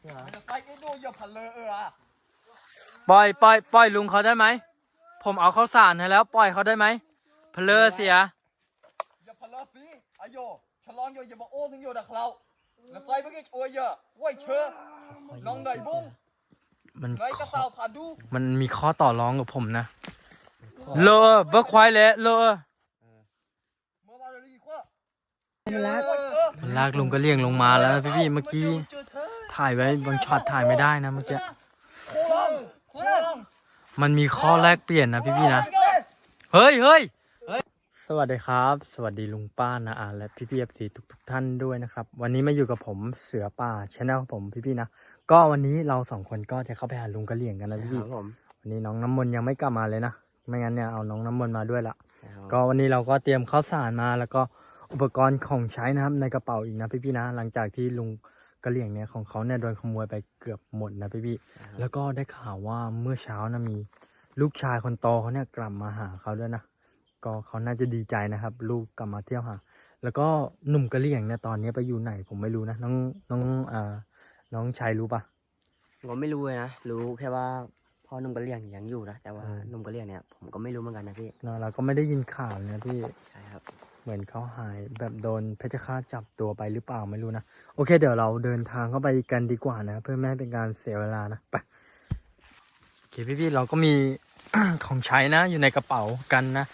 เสือมันจะใส่ไอ้ดูอย่าพันเลยเอออะปล่อยปล่อยปล่อยลุงเขาได้ไหม ผมเอาข้าวสารให้แล้วปล่อยเขาได้ไหมเพลอเสีย อย่าพันเลยสิอายโยฉลองโยอย่ามาโอ้ถึงโยดักเราแล้วใส่ไปกี่โอ้ยเยอะไว้เชื่อน้องไหนบุ้งมันไหนกระเต่าผ่านดูมันมีข้อต่อรองกับผมนะเลอเบิกควายเลยเลอเมื่อวานเราดีกว่ามันรักมันลากลุงก็เลี่ยงลงมาแล้วนะพี่พี่ๆเมื่อกี้เจอเธอ ถ่ายไว้บางช็อตถ่ายไม่ได้นะเมื่อกี้โคลองโคลองมันมีข้อแลกเปลี่ยนนะพี่พี่ๆนะ เฮ้ยเฮ้ยสวัสดีครับ สวัสดีลุงป้านะอาและพี่พี่เอฟซีทุกทุกๆท่านด้วยนะครับ วันนี้มาอยู่กับผมเสือป่าชแนลผมพี่พี่ๆนะ ก็วันนี้เราสองคนก็จะเข้าไปหาลุงกระเหลี่ยงกันนะพี่คพี่รับผมวันนี้น้องน้ำมนต์ยังไม่กลับมาเลยนะ ไม่งั้นเนี่ยเอาน้องน้ำมนต์มาด้วยละก็ก็วันนี้เราก็เตรียมข้าวสารมาแล้วก็อุปกรณ์ของใช้นะครับในกระเป๋าอีกนะพี่พี่ๆนะ หลังจากที่ลุง กระเหลี่ยงเนี่ยของเขาเนี่ยโดนขโมยไปเกือบหมดนะพี่พี่ๆแล้วก็ได้ข่าวว่าเมื่อเช้านะมีลูกชายคนโตเขาเนี่ยกลับมาหาเขาด้วยนะก็เขาน่าจะดีใจนะครับ ลูกกลับมาเที่ยวหาแล้วก็หนุ่มกระเหลี่ยงเนี่ยตอนนี้ไปอยู่ไหนผมไม่รู้นะน้องน้องอ่าน้องชายรู้ปะผมไม่รู้เลยนะรู้แค่ว่าพ่อหนุ่มกะเหรี่ยงยังอยู่นะแต่ว่าอืมหนุ่มกะเหรี่ยงเนี่ยผมก็ไม่รู้เหมือนกันนะพี่เนอะเราก็ไม่ได้ยินข่าวเลยนะพี่ใช่ครับเห มือนเขาหายแบบโดนเพชฌฆาตจับตัวไปหรือเปล่าไม่รู้นะ โอเค เดี๋ยวเราเดินทางเข้าไปกันดีกว่านะ เพื่อไม่ให้เป็นการเสียเวลานะไปโอเคพี่ๆเราก็มีของใช้นะอยู่ในกระเป๋ากันนะ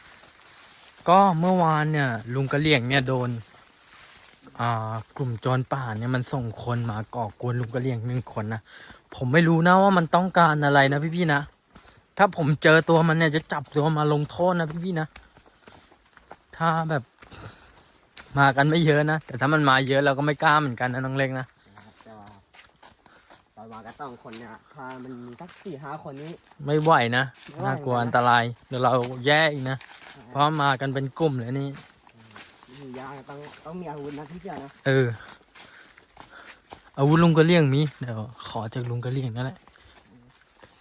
ก็เมื่อวานเนี่ยลุงกระเลี่ยงเนี่ยโดนอ่ากลุ่มโจรป่าเนี่ยมันส่งคนมาก่อกวนลุงกระเลี่ยงหนึ่งคนนะผมไม่รู้นะว่ามันต้องการอะไรนะพี่ๆนะถ้าผมเจอตัวมันเนี่ยจะจับตัวมาลงโทษนะพี่ๆนะถ้าแบบ มากันไม่เยอะนะ แต่ถ้ามันมาเยอะเราก็ไม่กล้าเหมือนกันนะน้องเล็กนะแต่ว่าตอนมาก็ต้องคนเนี่ยถ้ามันมีสักสี่ห้าคนนี้ ไม่ไหวนะไม่ไหว น่ากลัวนะอันตรายเดี๋ยวเราแย่อีกนะเพราะมากันเป็นกลุ่มเลยนี่มียาต้องต้องมีอาวุธนะพี่เจ้านะเอออาวุธลุงก็เลี่ยงมีเดี๋ยวขอจากลุงก็เลี่ยงนั่นแหละ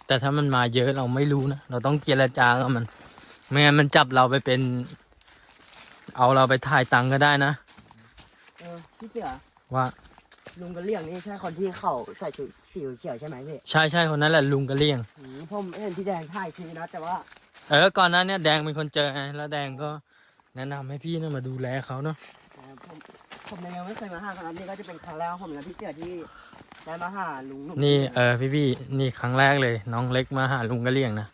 แต่ถ้ามันมาเยอะเราไม่รู้นะเราต้องเจรจากับมันไม่งั้นมันจับเราไปเป็น เอาเราไปถ่ายตังค์ก็ได้นะ เออพี่เสือว่าลุงกะเหรี่ยงนี่ใช่คนที่เขาใส่ชุดสีเขียวใช่ไหมพี่ใช่ใช่คนนั้นแหละลุงก็เลี่ยงอืมผมเห็นพี่แดงถ่ายทีนะแต่ว่าเออก่อนหนั้นเนี่ยแดงเป็นคนเจอไงแล้วแดงก็แนะนำให้พี่เนี่ยมาดูแลเขาเนาะเอ่อผมผมยังไม่เคยมาหาครั้งนี้ก็จะเป็นครั้งแรกของผมนะพี่เสือที่ได้มาหาลุงหนุ่มนี่เออพี่พี่นี่ครั้งแรกเลย น้องเล็กมาหาลุงกระเลี่ยงนะ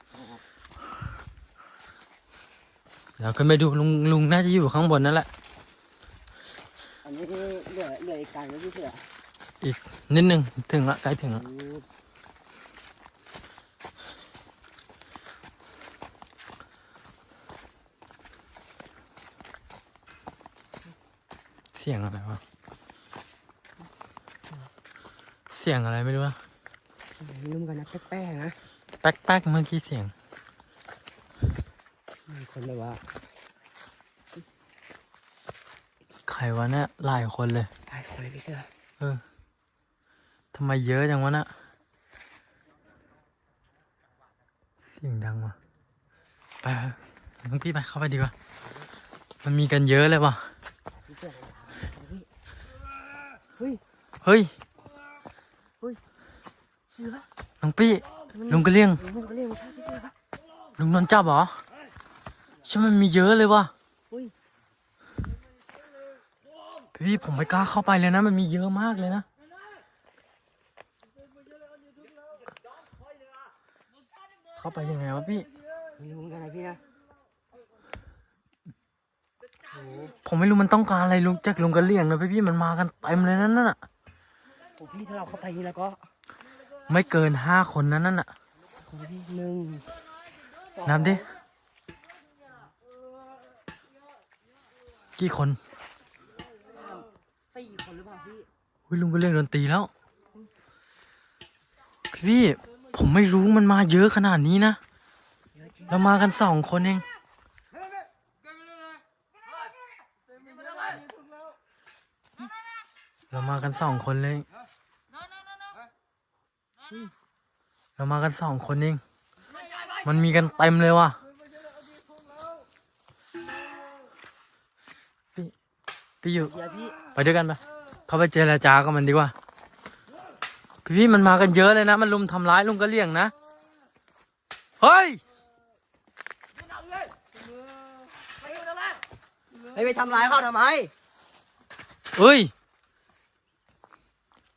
เราขึ้นไปดูลุงลุงน่าจะอยู่ข้างบนนั่นแหละ อันนี้เหลือเหลืออีกการนะพี่เสือนิดนึงถึงละใกล้ถึงละอืมเสียงอะไรวะ เสียงอะไรไม่รู้อะ นุ่มกันนะแป้งๆนะ แป๊กแป๊กเมื่อกี้เสียงมี คนแบบว่า ใครวะเนี่ยหลายคนเลยตายคนเลยพี่เสือ เออทำไมเยอะจังวะน่ะเสียงดังว่ะไปไปน้องพี่ไปเข้าไปดีกว่า มันมีกันเยอะเลยว่ะพี่เสือเฮ้ย เฮ้ยเสือน้องพี่ลุงกระเลี่ยงลุงก็เรียกว่าใช่พี่เสือปะลุงโดนจับเหรอใช่มันมีเยอะเลยว่ะอุ้ยพี่ผมไม่กล้าเข้าไปเลยนะ มันมีเยอะมากเลยนะเข้าไปยังไงวะพี่ไม่รู้เหมือนกันนะพี่นะโอ้โหผมไม่รู้มันต้องการอะไรลุงจากลุงกระเลี่ยงนะพี่พี่มันมากันเต็มเลยนั่นน่ะโอ้พี่ถ้าเราเข้าไปนี่แล้วก็ ไม่เกินห้าคนนั้นน่ะคนละพี่หนึ่งสองนับดิ กี่คนสามสี่คนหรือเปล่าพี่วิลุงกระเลี่ยงโดนตีแล้วพี่พี่ผมไม่รู้มันมาเยอะขนาดนี้นะเยอะจริงเรามากันสองคนเองเรามากันสองคนเลย เรามากันสองคนเอง มันมีกันเต็มเลยว่ะ พี่อยู่เดี๋ยวพี่ไปด้วยกันปะเข้าไปเจรจากับมันดีกว่าพี่พี่พี่มันมากันเยอะเลยนะ มันลุมทำร้ายลุงกระเหลี่ยงนะ เฮ้ยเฮ้ยไปทำร้ายเขาทำไมเฮ้ย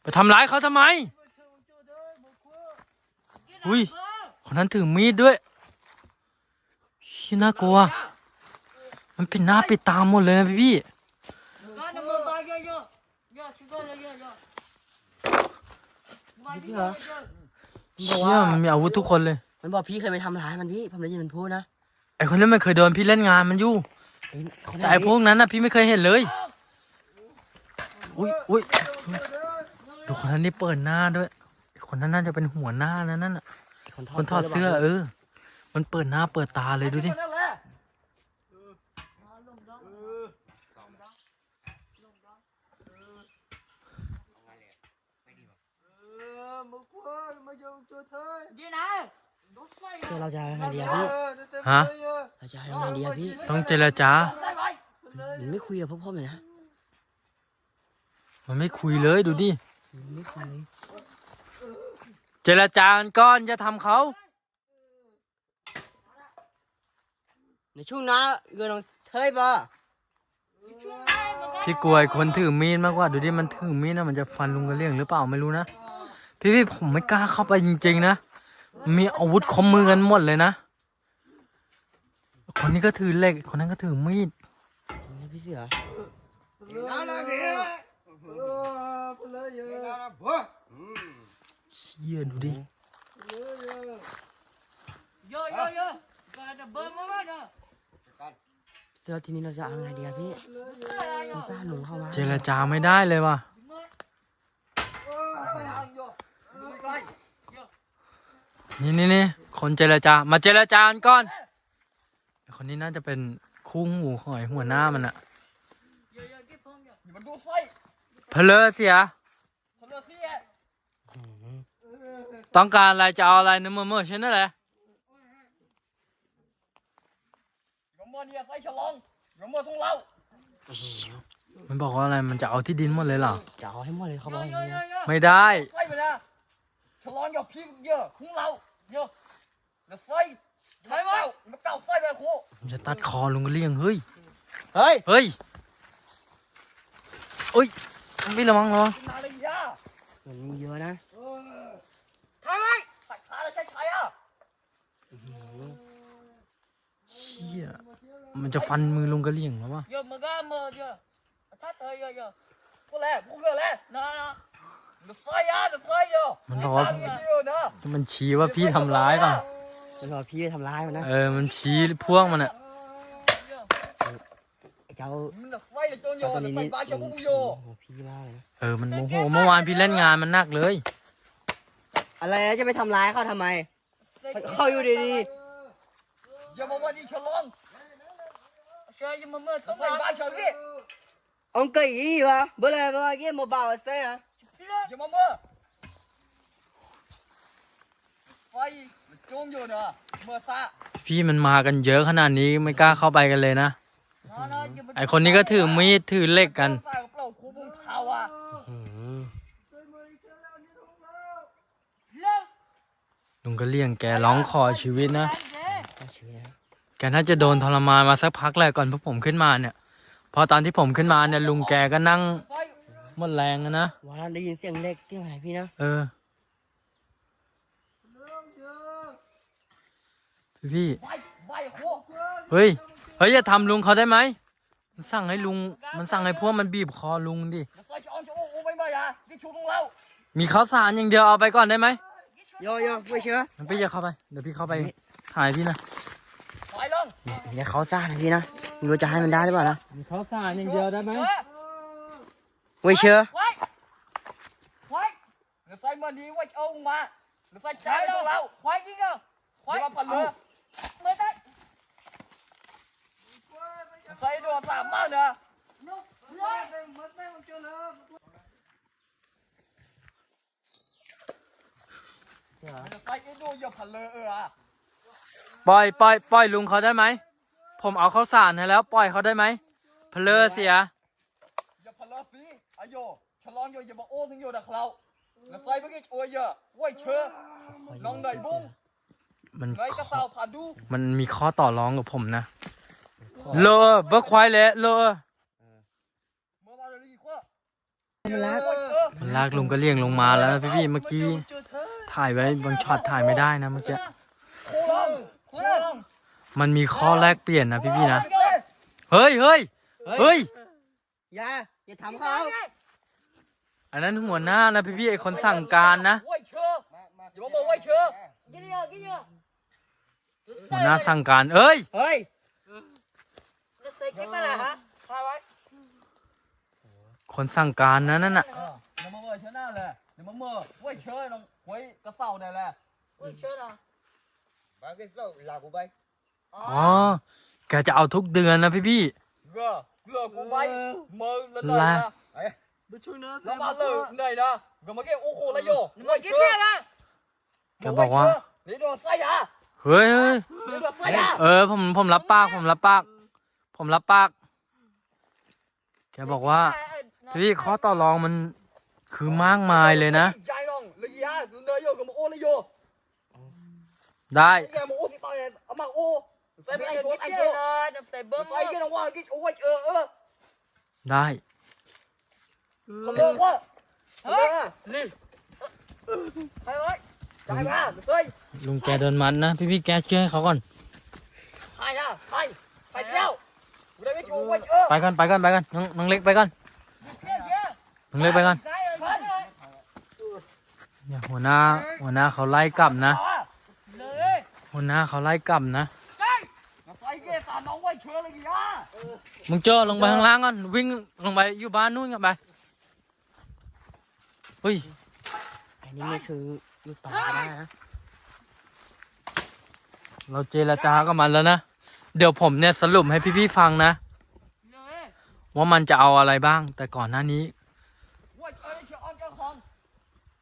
ไปทำร้ายเขาทำไม อุ้ย คนนั้นถือมีดด้วยชี่น่ากลัว มันปิดหน้าปิดตาหมดเลยนะพี่พี่ พี่เหรอเชี่ยมันมีอาวุธทุกคนเลย มันบอกพี่เคยไปทำร้ายมันพี่ผมได้ยินมันพูดนะไอคนนั้นมันเคยโดนพี่เล่นงานมันอยู่ เฮ้ยเขาแต่ไอพวกนั้นนะพี่ไม่เคยเห็นเลย อุ้ยอุ้ยดูคนนั้นนี่เปิดหน้าด้วย คนนั้นน่าจะเป็นหัวหน้านะนั่นน่ะ คนถอดเสื้อเออ มันเปิดหน้าเปิดตาเลยดูดินั่นแหละเดี๋ ยวเราจะยังไงดีอะพี่ฮะเราจะยังไงดีอะพี่ต้องเจรจาได้ไหมมันไม่คุยกับพวกผมเลยนะมันไม่คุยเลยดูดิมันไม่คุยเลยเจรจากันก่อนจะทำเขาในช่วงหน้าเงินของเธอบ่พี่กลัวไอ้คนถือมีดมากกว่าดูดิมันถือมีดนะมันจะฟันลุงกระเลี่ยงหรือเปล่าไม่รู้นะ พี่พี่ผมไม่กล้าเข้าไปจริง ๆ นะ มีอาวุธคมมือกันหมดเลยนะ คนนี้ก็ถือเหล็ก คนนั้นก็ถือมีดนี่พี่เสือเชี่ยดูดิเสือทีนี้เราจะเอายังไงดีอะพี่มันซ่าหนูเข้ามาเจรจาไม่ได้เลยว่ะ นี่นี่นี่คนเจรจา มาเจรจากันก่อนไอ้คนนี้น่าจะเป็นคู่หูของไอ้หัวหน้ามันอะอย่ามันดูไฟเพลอเสียทะเลเสียต้องการอะไรจะเอาอะไรนะเมื่อเมื่อฉันนั่นแหละอย่ามาเนี่ยไฟฉลองอย่ามาทุ่งเรามันบอกว่าอะไรมันจะเอาที่ดินหมดเลยเหรอจะเอาให้หมดเลยเขาบอกอย่างนี้นะไม่ได้ ไฟไปนะฉลองอย่าพี่เยอะทุ่งเราเยอะแล้วไฟใช่ไหมมันเก่าไฟไปครูมันจะตัดคอลุงกระเลี่ยงเฮ้ย เฮ้ย เฮ้ยเอ้ยไม่ระวังระวังนาฬิกาเงินมีเยอะนะใช่ไหมใส่ขาแล้วใช้ใช้อะเชี่ยมันจะฟันมือลุงกระเลี่ยงแล้ววะ giờ mà ga mờ giờ thắt thời giờ giờ พวกแหละพวกเรือแหละ nó nó เดือดไฟอะเดือดไฟเยอะมันบอกว่าตาดีเชีย วนะมันชี้ว่าพี่ทำร้ายเปล่ะ มันรอพี่ไปทำร้ายมันนะ เออ มันชี้พวกมันอะไอ้เจ้ามันเดือดไฟเลยจนโยเจ้าตัวเดือนี้ดไฟนี่บ้าเชียวพวกกูโยโอ้โหพี่มากเลยนะ เออ มันโมโห เมื่อวานพี่เล่นงานมันหนักเลย อะไรนะจะไปทำร้ายเขาทำไม เขาอยู่ดีอย่ามาวันนี้ฉลอง chơi nhưng mà mưa เดือด thấm ไฟ vào บ้าเชียวนี่ๆ ông kỳ gì vậy bữa nay bữa nay cái một bào xe hả อย่ามาเมื่อไฟมันจมอยู่เนอะเมื่อซะพี่มันมากันเยอะขนาดนี้ไม่กล้าเข้าไปกันเลยนะ nó nó nhưng mà ไอคนนี้ก็ถือมีดถือเหล็กกัน ใส่เปล่าครูบุ้งเท้าอะอืมลุงกระเลี่ยงแกร้องขอชีวิตนะก็ชีวิตนะ แกน่าจะโดนทรมานมาสักพักแหละก่อนพวกผมขึ้นมาเนี่ย พอตอนที่ผมขึ้นมาเนี่ยลุงแกก็นั่งไฟ หมดแรงอะนะวันนั้นได้ยินเสียงเล็กเสียงอะไรพี่นะเออพี่ไฟไฟครูเฮ้ยเฮ้ยอย่าทำลุงเขาได้ไหมมันสั่งให้ลุง มันสั่งให้พวกมันบีบคอลุงดิเดือดไฟจะออนจะโอ้โอ้ไม่มาอย่านี่ชูของเรามีข้าวสารอย่างเดียวเอาไปก่อนได้ไหมโยโย่ไม่เชื่องั้นพี่อย่าเข้าไปเดี๋ยวพี่เข้าไปถ่ายพี่นะไฟลงอย่าเขาซ่านะพี่นะไม่รู้จะให้มันได้หรือเปล่านะมีข้าวสารอย่างเดียวได้ไหม ไม่เชื่อ quay quay เดือดไฟมาดีไว้เอามาเดือดไฟใจ trái ของเรา đâu quay gì cơ เดี๋ยว quay มาพันเรือ mới tới ใส่ดวงสามมากเนอะเชื่อใส่ไอ้ดวงอย่าพันเรือเอออะปล่อยปล่อยปล่อยลุงเขาได้ไหม ผมเอาข้าวสารให้แล้ว ปล่อยเขาได้ไหมเพลอเสีย อย่าพันเรือฟีอาโยฉลองโยอย่ามาโอ้ถึงโยดักเรา là sai với cái ôi giờ quay chưa nong đầy bung มัน ngay cái tàu phản đu มันมีข้อต่อรองกับผมนะ เลอะเบิกควายเลยเลอะ mơ bao giờ đi quá มันรัก quay chưa มันลากลุงก็เลี่ยงลงมาแล้วนะพี่ๆเมื่อกี้ chưa thế ถ่ายไว้บางช็อตถ่ายไม่ได้นะเมื่อกี้ khô lông khô lông มันมีข้อแลกเปลี่ยนนะพี่ๆนะ lên เฮ้ยเฮ้ยเฮ้ยอย่า อย่าทำเขาอันนั้นหัวหน้านะพี่ๆไอคนสั่งการนะ quay chưa giờ bóng bầu quay chưa Cái gì rồi, cái gì rồi? หัวหน้าสั่งการเอ้ยเฮ้ย Nó xây cái mà là hả? Sao vậy? คนสั่งการนะนั่นน่ะ Ờ, nó mà mơ thế nào nè nó mà mơ quay chơi nó quay cái tàu này nè Ui, chơi nào? ba cái dầu là của bay อ๋อแกจะเอาทุกเดือนนะพี่ gờ gờ của bay mơ lần Là- này nè biết chui nữa nó mà lờ này nè gờ mà cái ô khô này vô Mà quay cái chưa kia ra. ๆแกบอกว่า lấy đồ say à เฮ้ยเฮ้ย lấy đồ say à เออผมผมรับปากผมรับปาก ผมรับปาก แกบอกว่าพี่ข้อต่อรองมันคือมากมายเลยนะ dài lòng ไฟไอ้โกไอ้โกไฟเบิ้มไฟยังว่ากิโอ้ยเอเออได้ขึ้นี่ไปไว้ไปมาเฮ้ลุงแกโดนมันนะพี่พี่แกช่วยให้เขาก่อนไปรอะใครใเจ้าไปกันไปกันไปกันน้องน้องเล็กไปกันน้องเล็กไปกันหัวหน้าหัวหน้าเขาไล่กลับนะหัวหน้าเขาไล่กลับนะ Cái. Nó say ghê sao nó quay chưa là gì á มึงเจอลงไปข้างล่างก่อนวิ่งลงไปอยู่บ้านนู่นกันไปเฮ้ยอันนี้ไม่คือลูกตาได้นะเราเจรจากับมันแล้วนะ เดี๋ยวผมเนี่ยสรุปให้พี่ๆฟังนะ Lười đi. ว่ามันจะเอาอะไรบ้าง แต่ก่อนหน้านี้ quay chơi đi chờ ăn cho không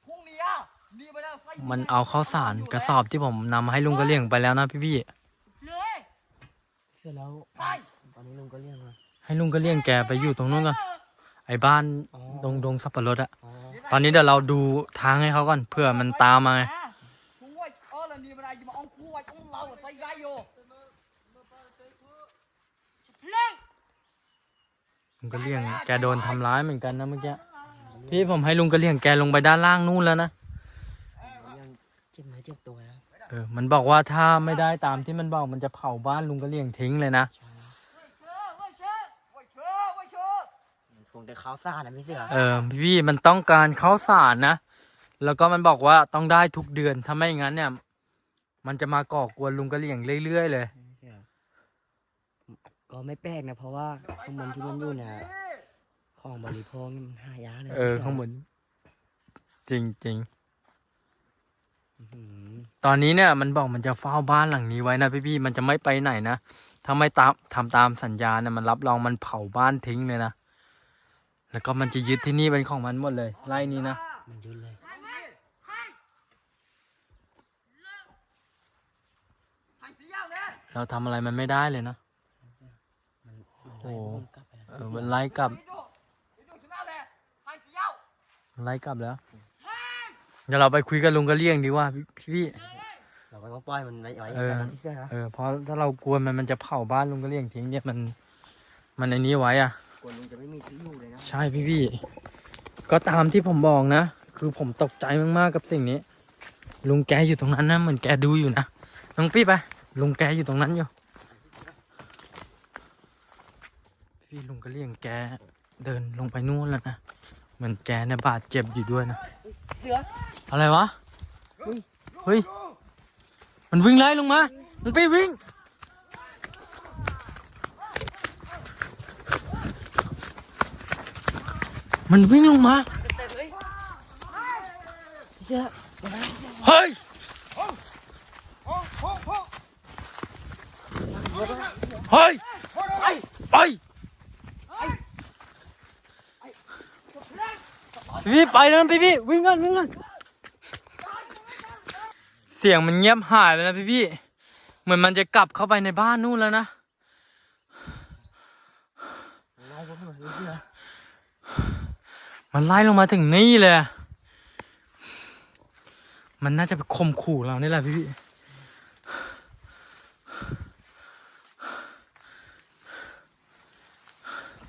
không đi á đi bên đây say มันเอาข้าวสารกระสอบที่ผมนำมาให้ลุงกระเลี่ยงไปแล้วนะพี่ Lười đi. เสร็จแล้ว hai ตอนนี้ ลุงก็เรียกมาๆให้ลุงกระเลี่ยงแกไปอยู่ตรงนู้นก่อนไอ้บ้านอ๋อดงดงสับปะรดอะอ๋อตอนนี้เดี๋ยวเราดูทางให้เขาก่อนเพื่อมันตามมาไง À. không quay ơ là đi bên đây nhưng mà ông khu quay ông lâu là say gai vô Lười. ลุงกระเลี่ยงแกโดนทำร้ายเหมือนกันนะเมื่อกี้พี่ผมให้ลุงกระเลี่ยงแกลงไปด้านล่างนู่นแล้วนะยังเจ็บเนื้อเจ็บตัวนะเออมันบอกว่าถ้าไม่ได้ตามที่มันบอกมันจะเผาบ้านลุงกระเลี่ยงทิ้งเลยนะ Quay คงแต่ข้าวซ่านะพี่เสือเออพี่มันต้องการข้าวสารนะ แล้วก็มันบอกว่าต้องได้ทุกเดือนถ้าไม่งั้นเนี่ย มันจะมาก่อกวนลุงกระเหลี่ยงเรื่อย ๆ เลย พี่เสือก็ไม่แปลกนะเพราะว่าข้างบนที่มันอยู่เนี่ยของบริโภคนี่มันหายากเลยเออ ข้างบนจริงจริงอื้อหือๆ ตอนนี้เนี่ย มันบอกมันจะเฝ้าบ้านหลังนี้ไว้นะพี่ๆมันจะไม่ไปไหนนะถ้าไม่ตามทำตามสัญญาเนี่ยมันรับรองมันเผาบ้านทิ้งเลยนะ แล้วก็มันจะยึดที่นี่เป็นของมันหมดเลยไร่นี้นะ มันยืนเลย hai tí nhau nè เราทำอะไรมันไม่ได้เลยนะมันมันโอ้ไล่พวกมันกลับไปแล้วเออมันไล่กลับ đi đồ đi đồ chỗ nào nè hai tí nhau ไล่กลับแล้ว เดี๋ยวเราไปคุยกับลุงกระเลี่ยงดีกว่าพี่พี่เราก็ต้องปล่อยมันไว้ไว้เออกันนะพี่เสือนะเออเพราะถ้าเรากลัวมันมันจะเผาบ้านลุงกระเลี่ยงทิ้งเนี่ยมัน มันในนี้ไว้อะก ลัวลุงจะไม่มีที่อยู่เลยนะ ใช่พี่พี่ก็ตามที่ผมบอกนะ คือผมตกใจมากๆกับสิ่งนี้ ลุงแกอยู่ตรงนั้นนะ เหมือนแกดูอยู่นะน้องปี้ไปลุงแกอยู่ตรงนั้นอยู่ พี่ลุงกระเลี่ยงแกเดินลงไปนู่นแล้วนะเหมือนแกเนี่ยบาดเจ็บอยู่ด้วยนะเสืออะไรวะเฮ้ยมันวิ่งไล่ลงมามันไปวิ่ง มันวิ่งลงมาเสือเฮ้ยเฮ้ยไปไปพี่ไปแล้วนะพี่พี่วิ่งกันวิ่งกันเสียงมันเงียบหายไปแล้วพี่พี่เหมือนมันจะกลับเข้าไปในบ้านนู่นแล้วนะ มันพี่เสือมันไล่ลงมาถึงนี่เลยอะมันน่าจะไปข่มขู่เรานี่แหละพี่พี่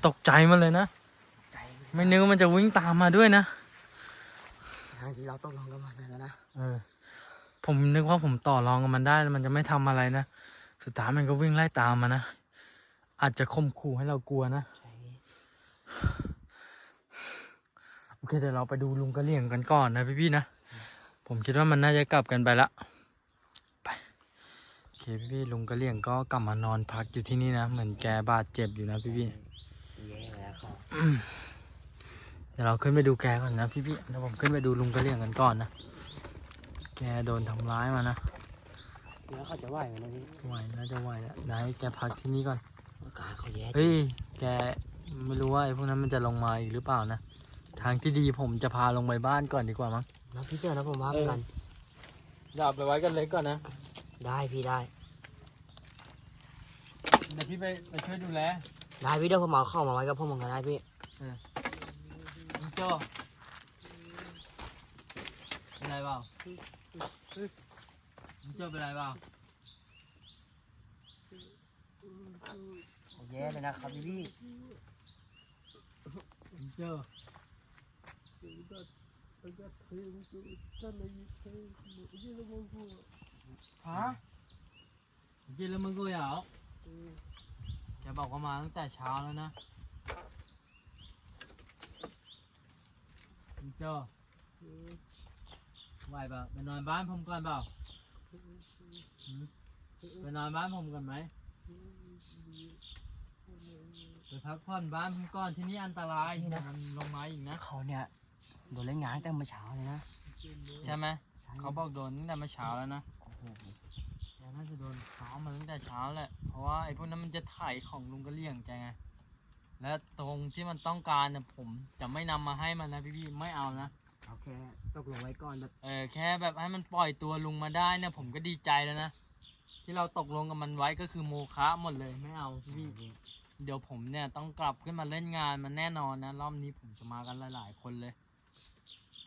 ตกใจมันเลยนะใจไม่นึกว่ามันจะวิ่งตามมาด้วยนะ ทางที่เราตกลงกันมาแล้วนะ เออ ผมนึกว่าผมต่อรองกับมันได้แล้วมันจะไม่ทำอะไรนะ สุดท้ายมันก็วิ่งไล่ตามมานะ อาจจะข่มขู่ให้เรากลัวนะ ใช่โอเคเดี๋ยวเราไปดูลุงกระเหลี่ยงกันก่อนนะพี่พี่ๆนะ ผมคิดว่ามันน่าจะกลับกันไปละไปโอเคพี่พี่ๆลุงกระเหลี่ยงก็กลับมานอนพักอยู่ที่นี่นะเหมือนแกบาดเจ็บอยู่นะพี่พี่แย่แล้วเขาๆเดี๋ยวเราขึ้นไปดูแกก่อนนะพี่พี่ๆเดี๋ยวผมขึ้นไปดูลุงกระเหลี่ยงกันก่อนนะแกโดนทำร้ายมานะแล้วเขาจะไหวไหมนะพี่ไหวน่าจะไหวแล้วได้แกพักที่นี่ก่อนอาการเขาแย่เฮ้ยแกไม่รู้ว่าไอ้พวกนั้นมันจะลงมาอีกหรือเปล่านะ ทางที่ดีผมจะพาลงไปบ้านก่อนดีกว่ามั้ง นะพี่เสือนะผมว่าเหมือนกันอย่าไปไว้กันเล็กก่อนนะ ได้พี่ได้ เดี๋ยวพี่ไปไปช่วยดูแลได้พี่เดี๋ยวผมเอาเข้ามาไว้กับผมเหมือนกันได้พี่ลุงโจเป็นไรเปล่าลุงโจเป็นไรเปล่าเขาแย่เลยนะครับพี่พี่ลุงโจ ฮะกินแล้วมึงกูเหรอแกบอกว่ามาตั้งแต่เช้าแล้วนะลุงโจไหวเปล่าไปนอนบ้านผมก่อนเปล่าไปนอนบ้านผมก่อนไหมไปพักผ่อนบ้านผมก่อนที่นี่อันตรายมันลงมาอีกนะเขาเนี่ย โดนเล่นงานตั้งแต่เมื่อเช้าเลยนะใช่ไหมใช่เขาบอกโดนตั้งแต่เมื่อเช้าแล้วนะโอ้โหแกน่าจะโดนซ้อมมาตั้งแต่เช้าแหละเพราะว่าไอ้พวกนั้นมันจะถ่ายของลุงกระเลี่ยงแกไงและตรงที่มันต้องการเนี่ยผมจะไม่นำมาให้มันนะพี่ๆไม่เอานะเขาแค่ตกลงไว้ก่อนแบบเออแค่แบบให้มันปล่อยตัวลุงมาได้เนี่ยผมก็ดีใจแล้วนะที่เราตกลงกับมันไว้ก็คือโมฆะหมดเลยไม่เอาพี่เดี๋ยวผมเนี่ยต้องกลับขึ้นมาเล่นงานมันแน่นอนนะรอบนี้ผมจะมากันหลาย ๆ คนเลย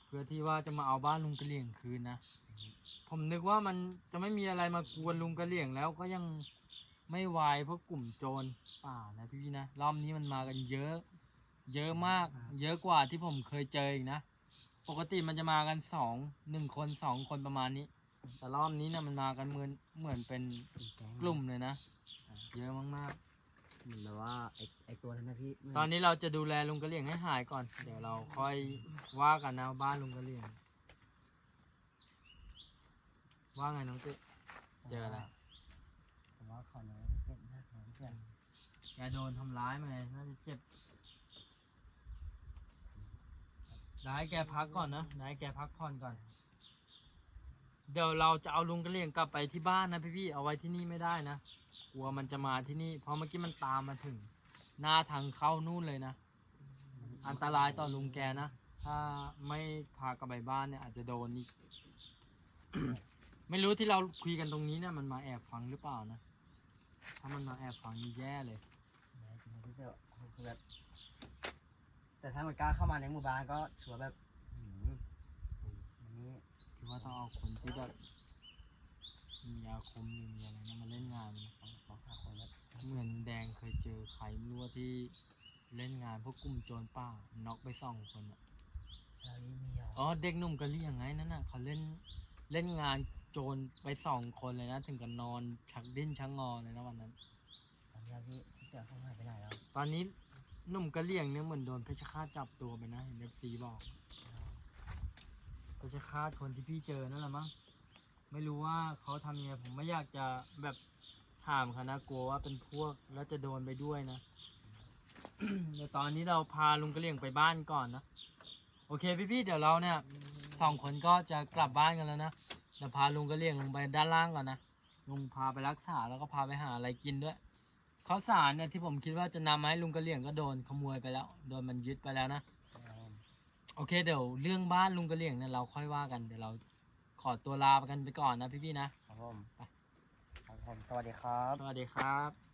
เพื่อที่ว่าจะมาเอาบ้านลุงกระเหลี่ยงคืนนะ ผมนึกว่ามันจะไม่มีอะไรมากวนลุงกระเหลี่ยงแล้วก็ยังไม่วายเพราะกลุ่มโจรป่านะพี่นะรอบนี้มันมากันเยอะ เยอะมาก เยอะกว่าที่ผมเคยเจออีกนะ ปกติมันจะมากันสองหนึ่งคนสองคนประมาณนี้ แต่รอบนี้เนี่ยมันมากันเหมือนเหมือนเป็นแก๊งกลุ่มเลยนะ เยอะมาก เหมือนแบบว่าไอ้ไอ้ตัวนั้นนะพี่ๆตอนนี้เราจะดูแลลุงกระเหลี่ยงให้หายก่อน เดี๋ยวเราค่อยว่ากันนะบ้านลุงกระเหลี่ยง ว่าไงน้องติ๊กเจออะไรผมว่าเขาเนี่ยเจ็บนะของเพื่อนแกโดนทำร้ายมาไงน่าจะเจ็บได้ให้แกพักก่อนนะได้ให้แกพักผ่อนก่อน เดี๋ยวเราจะเอาลุงกระเหลี่ยงกลับไปที่บ้านนะพี่ๆเอาไว้ที่นี่ไม่ได้นะก ลัวมันจะมาที่นี่ เพราะเมื่อกี้มันตามมาถึง หน้าทางเข้านู่นเลยนะ อันตรายต่อลุงแกนะ ถ้าไม่พากลับไปบ้านเนี่ยอาจจะโดนอีก ไม่รู้ที่เราคุยกันตรงนี้เนี่ยมันมาแอบฟังหรือเปล่านะ ถ้ามันมาแอบฟังนี่แย่เลยพี่เสือคือแบบแต่ถ้ามันกล้าเข้ามาในหมู่บ้านก็ถือว่าแบบหืมอันนี้คือว่าต้องเอาคนที่แบบมีอาคมมีอะไรเนี่ยมาเล่นงานมันนะต้อง ต้องหาคนแบบเหมือนแดงเคยเจอใครไม่รู้ว่าที่เล่นงานพวกกลุ่มโจรป่าน็อกไปสองคนอะเรานี่มีเหรออ๋อเด็กหนุ่มกะเลี่ยงไงนั่นน่ะเขาเล่นเล่นงานโจรไปสองคนเลยนะถึงกับนอนชักดิ้นชักงอเลยนะวันนั้น ตอนนี้พี่พี่เสือเขาหายไปไหนแล้วตอนนี้หนุ่มกะเลี่ยงเนี่ยเหมือนโดนเพชฌฆาตจับตัวไปนะเห็นเอฟซีบอกเพชฌฆาตคนที่พี่เจอนั่นแหละมั้งไม่รู้ว่าเขาทำยังไงผมไม่อยากจะแบบ ถามเขานะกลัวว่าเป็นพวกแล้วจะโดนไปด้วยนะ เดี๋ยวตอนนี้เราพาลุงกระเลี่ยงไปบ้านก่อนนะ โอเคพี่ๆเดี๋ยวเราเนี่ยสองคนก็จะกลับบ้านกันแล้วนะเดี๋ยวพาลุงกระเลี่ยงลงไปด้านล่างก่อนนะลุงพาไปรักษาแล้วก็พาไปหาอะไรกินด้วยข้าวสารเนี่ยที่ผมคิดว่าจะนำมาให้ลุงกระเหลี่ยงก็โดนขโมยไปแล้ว โดนมันยึดไปแล้วนะโอเคเดี๋ยวเรื่องบ้านลุงกระเหลี่ยงเนี่ยเราค่อยว่ากันเดี๋ยวเราขอตัวลาไปกันไปก่อนนะพี่ๆนะครับผมครับ ผมสวัสดีครับ สวัสดีครับ